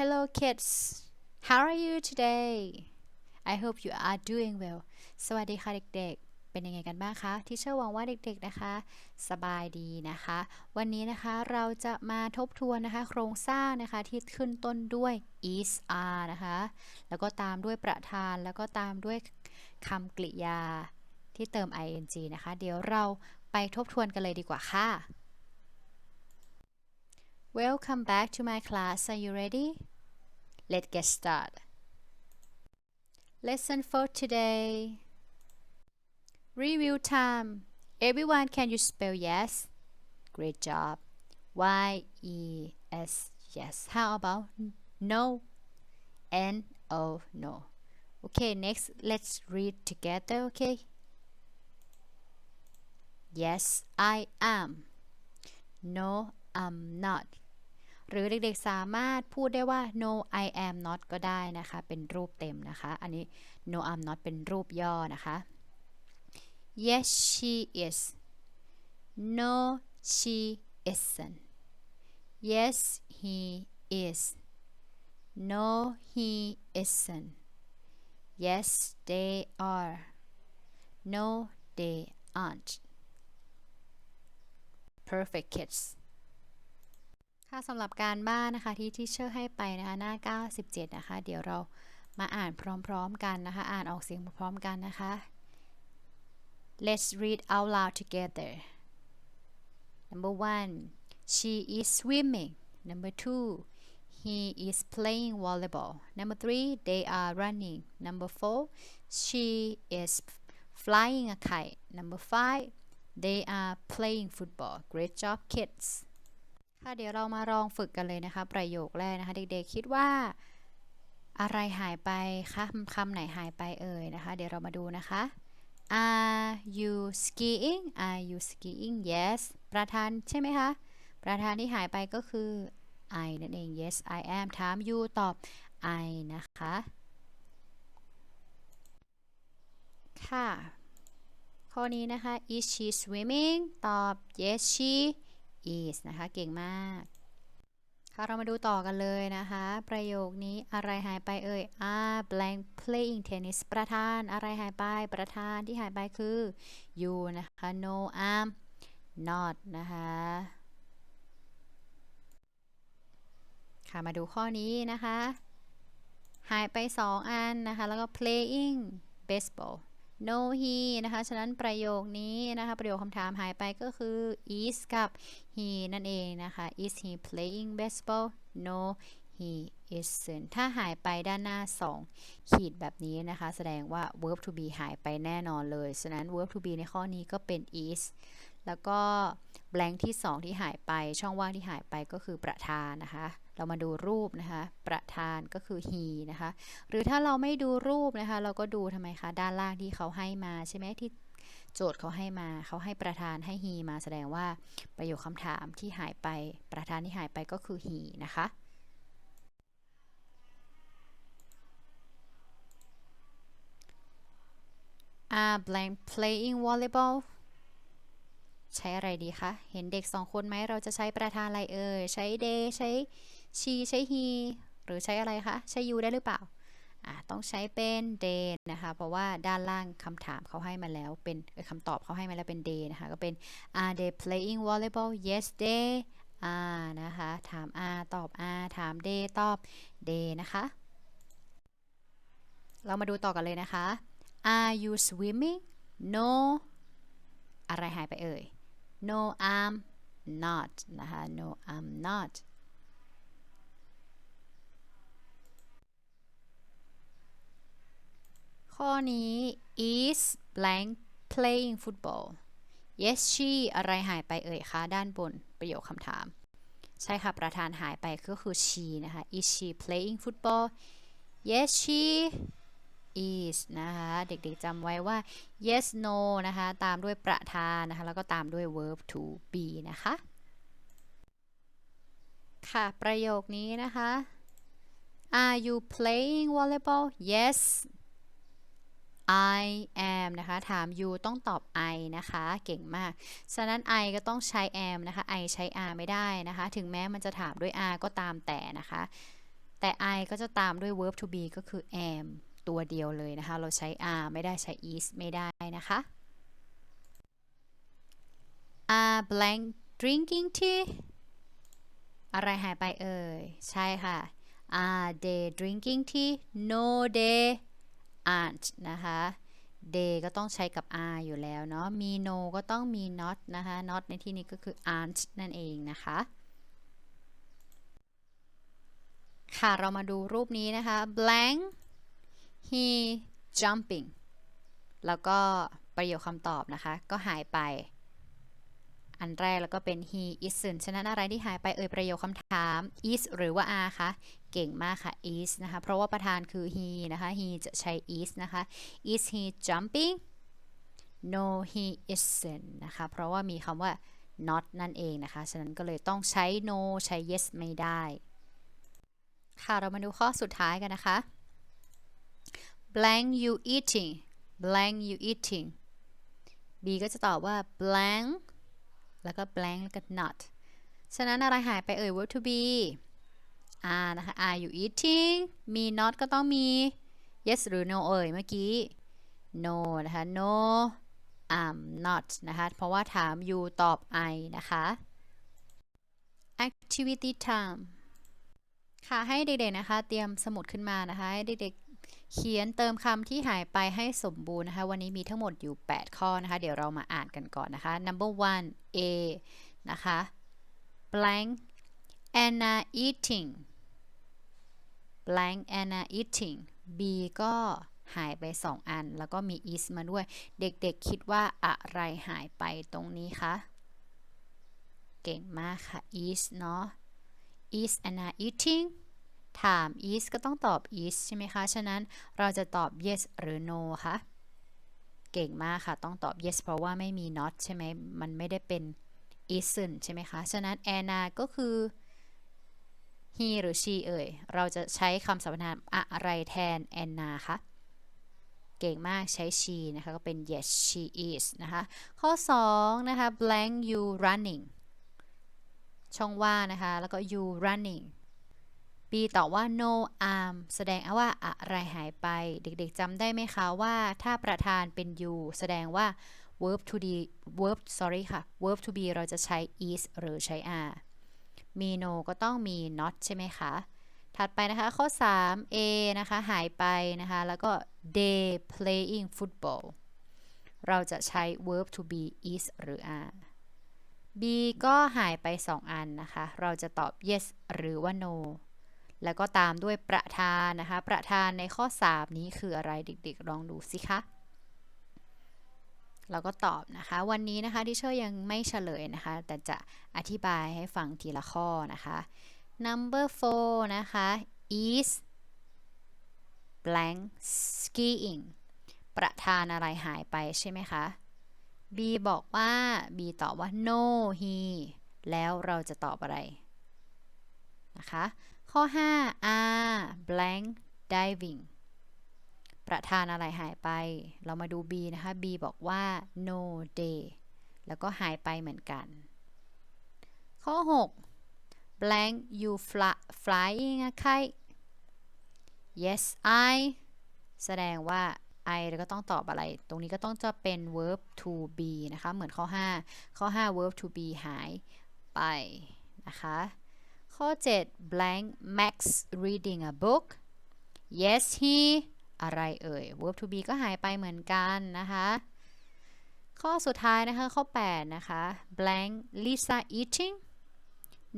Hello kids how are you today I hope you are doing well สวัสดีค่ะเด็กๆ เป็นยังไงกันบ้างคะ ที่เชื่อหวังว่าเด็กๆนะคะ สบายดีนะคะ วันนี้นะคะเราจะมาทบทวนนะคะ โครงสร้างนะคะที่ขึ้นต้นด้วย is are นะคะ แล้วก็ตามด้วยประธาน แล้วก็ตามด้วยคำกริยาที่เติม ing นะคะ เดี๋ยวเราไปทบทวนกันเลยดีกว่าค่ะ Welcome back to my class. Are you ready? Let's get started. Lesson for today. Review time. Everyone, can you spell yes? Great job. Y E S yes. How about no? N O no. Okay, next let's read together, okay? Yes, I am. No, I'm not. หรือเด็กๆสามารถพูดได้ว่า no I am not ก็ได้นะคะ เป็นรูปเต็มนะคะ อันนี้ no I'm not เป็นรูปย่อนะคะ yes she is no she isn't yes he is no he isn't yes they are no they aren't perfect kids ค่ะสำหรับการบ้านนะคะที่ที่เชอร์ให้ไปนะคะหน้า 97 นะคะ เดี๋ยวเรามาอ่านพร้อมๆกันนะคะ อ่านออกเสียงพร้อมๆกันนะคะ Let's read out loud together Number one she is swimming Number two he is playing volleyball Number three they are running Number four she is flying a kite Number five they are playing football Great job kids ค่ะเดี๋ยวเรามาลองฝึกกันเลยนะคะ ประโยคแรกนะคะ เด็กๆคิดว่า อะไรหายไปคะคำไหนหายไปเอ่ยนะคะ เดี๋ยวเรามาดูนะคะ Are you skiing Are you skiing Yes ประธานใช่ไหมคะ ประธานที่หายไปก็คือ I นั่นเอง Yes I am ถาม you ตอบ I นะคะ ค่ะ ข้อนี้นะคะ Is she swimming ตอบ Yes she is นะคะ เก่งมาก ค่ะ เรามาดูต่อกันเลยนะคะ ประโยคนี้อะไรหายไปเอ่ย are blank playing tennis ประธานอะไรหายไป ประธานที่หายไปคือ you นะคะ no I'm not นะคะค่ะ มาดูข้อนี้นะคะ หายไป 2 อันนะคะ แล้วก็ playing baseball no he นะคะฉะนั้นประโยคนี้นะคะ ประโยคคำถามหายไปก็คือ is กับ he นั่นเองนะคะ is he playing baseball no he isn't ถ้าหายไปด้านหน้า 2 ขีดแบบนี้นะคะ แสดงว่า verb to be หายไปแน่นอนเลย ฉะนั้น verb to be ในข้อนี้ก็เป็น is แล้วก็ blank ที่ 2 ที่หายไป ช่องว่างที่หายไปก็คือประธานนะคะ เรามาดูรูปนะคะ ประธานก็คือ he นะคะ หรือถ้าเราไม่ดูรูปนะคะ เราก็ดูทำไมคะ ด้านล่างที่เขาให้มาใช่ไหมที่โจทย์เขาให้มาเขาให้ประธานให้ he มาแสดงว่าประโยคคำถามที่หายไป ประธานที่หายไปก็คือ he นะคะ are blank playing volleyball ใช้อะไรดีคะ เห็นเด็กสองคนไหม เราจะใช้ประธานอะไรเอ่ย ใช้ they ใช้ she ใช้ he หรือใช้อะไรคะ ใช้ you ได้หรือเปล่าอ่าต้องใช้เป็น they นะคะ เพราะว่าด้านล่างคำถามเขาให้มาแล้ว เป็นคำตอบเขาให้มาแล้วเป็น they นะคะ ก็เป็น are they playing volleyball yes they are นะคะ ถาม are ตอบ are ถาม they ตอบ they นะคะ เรามาดูต่อกันเลยนะคะ are you swimming no อะไรหายไปเอ่ย no I'm not นะคะ no I'm not ข้อนี้ is blank playing football yes she อะไรหายไปเอ่ยคะด้านบนประโยคคำถาม ใช่ค่ะ ประธานหายไปก็คือ she นะคะ is she playing football yes she is นะคะ เด็กๆจำไว้ว่า yes no นะคะ ตามด้วยประธานนะคะ แล้วก็ตามด้วย verb to be นะคะ ค่ะ ประโยคนี้นะคะ Are you playing volleyball Yes I am นะคะ ถาม you ต้องตอบ I นะคะ เก่งมาก ฉะนั้น I ก็ต้องใช้ am นะคะ I ใช้ are ไม่ได้นะคะ ถึงแม้มันจะถามด้วย are ก็ตามแต่นะคะ แต่ I ก็จะตามด้วย verb to be ก็คือ am ตัวเดียวเลยนะคะ เราใช้ are ไม่ได้ใช้ is ไม่ได้นะคะ are blank drinking tea อะไรหายไปเอ่ย ใช่ค่ะ are they drinking tea no they aren't นะคะ they ก็ต้องใช้กับ are อยู่แล้วเนาะ มี no ก็ต้องมี not นะคะ not ในที่นี้ก็คือ aren't นั่นเองนะคะ ค่ะ เรามาดูรูปนี้นะคะ blank he jumping แล้วก็ประโยคคำตอบนะคะ ก็หายไป อันแรกแล้วก็เป็น he isn't ฉะนั้นอะไรที่หายไปเอ่ยประโยคคำถาม is หรือว่า are คะ เก่งมากค่ะ is นะคะ เพราะว่าประธานคือ he นะคะ he จะใช้ is นะคะ is he jumping no he isn't นะคะ เพราะว่ามีคำว่า not นั่นเองนะคะ ฉะนั้นก็เลยต้องใช้ no ใช้ yes ไม่ได้ ค่ะ เรามาดูข้อสุดท้ายกันนะคะ blank you eating blank you eating B ก็จะตอบว่า blank แล้วก็ blank แล้วก็ not ฉะนั้นอะไรหายไปเอ่ย verb to be are นะคะ are you eating มี not ก็ต้องมี yes หรือ no เอ่ยเมื่อกี้ no นะคะ no I'm not นะคะ เพราะว่าถาม you ตอบ I นะคะ activity time ค่ะ ให้เด็กๆนะคะ เตรียมสมุดขึ้นมานะคะ ให้เด็กๆ เขียนเติมคำที่หายไปให้สมบูรณ์นะคะ วันนี้มีทั้งหมดอยู่ 8 ข้อนะคะ เดี๋ยวเรามาอ่านกันก่อนนะคะ number one A นะคะ blank Anna eating blank Anna eating B ก็หายไป 2 อัน แล้วก็มี is มาด้วย เด็กๆ คิดว่าอะไรหายไปตรงนี้คะ เก่งมากค่ะ is เนาะ is Anna eating ถาม is ก็ต้องตอบ is ใช่ไหมคะ ฉะนั้นเราจะตอบ yes หรือ no คะ เก่งมากค่ะ ต้องตอบ yes เพราะว่าไม่มี not ใช่ไหม มันไม่ได้เป็น isn't ใช่ไหมคะ ฉะนั้น Anna ก็คือ he หรือ she เอ่ย เราจะใช้คำสรรพนามอะไรแทน Anna คะเก่งมากใช้ she นะคะ ก็เป็น yes she is นะคะ ข้อ 2 นะคะ blank you running ช่องว่างนะคะ แล้วก็ you running B ตอบว่า no arm แสดงว่าอะไรหายไป เด็กๆจำได้ไหมคะว่าถ้าประธานเป็น you แสดงว่า verb to be verb sorry ค่ะ verb to be เราจะใช้ is หรือใช้ are มี no ก็ต้องมี not ใช่ไหมคะ ถัดไปนะคะข้อ 3 A นะคะ หายไปนะคะ แล้วก็ they playing football เราจะใช้ verb to be is หรือ are B ก็หายไป 2 อันนะคะ เราจะตอบ yes หรือว่า no แล้วก็ตามด้วยประธานนะคะ ประธานในข้อ 3 นี้คืออะไรเด็กๆ ลองดูสิคะเราก็ตอบนะคะ วันนี้นะคะที่เชอร์ยังไม่เฉลยนะคะ แต่จะอธิบายให้ฟังทีละข้อนะคะ number four นะคะ is blank skiing ประธานอะไรหายไปใช่ไหมคะ B บอกว่า B ตอบว่า no he แล้วเราจะตอบอะไรนะคะ ข้อ 5 R blank diving ประธานอะไรหายไป เรามาดู B นะคะ B บอกว่า no day แล้วก็หายไปเหมือนกัน ข้อ 6 blank you fly flying a kite yes I แสดงว่า I แล้วก็ต้องตอบอะไร ตรงนี้ก็ต้องจะเป็น verb to be นะคะ เหมือนข้อ 5 ข้อ 5 verb to be หายไปนะคะ ข้อ 7 blank Max reading a book yes he อะไรเอ่ย verb to be ก็หายไปเหมือนกันนะคะ ข้อสุดท้ายนะคะ ข้อ 8 นะคะ blank Lisa eating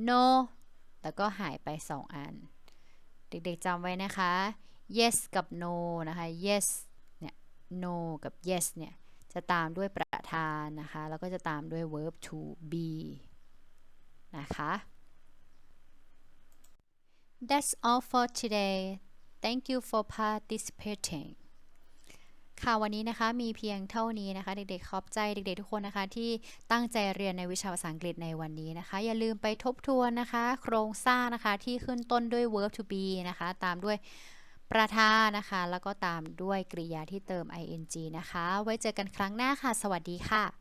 no แล้วก็หายไป 2 อัน เด็กๆจำไว้นะคะ yes กับ no นะคะ yes เนี่ย no กับ yes เนี่ย จะตามด้วยประธานนะคะ แล้วก็จะตามด้วย verb to be นะคะ That's all for today Thank you for participating ค่ะวันนี้นะคะมีเพียงเท่านี้นะคะ เด็กๆขอบใจเด็กๆทุกคนนะคะ ที่ตั้งใจเรียนในวิชาภาษาอังกฤษในวันนี้นะคะ อย่าลืมไปทบทวนนะคะ โครงสร้างนะคะที่ขึ้นต้นด้วย verb to be นะคะ ตามด้วยประธานนะคะ แล้วก็ตามด้วยกริยาที่เติม ing นะคะ ไว้เจอกันครั้งหน้าค่ะ สวัสดีค่ะ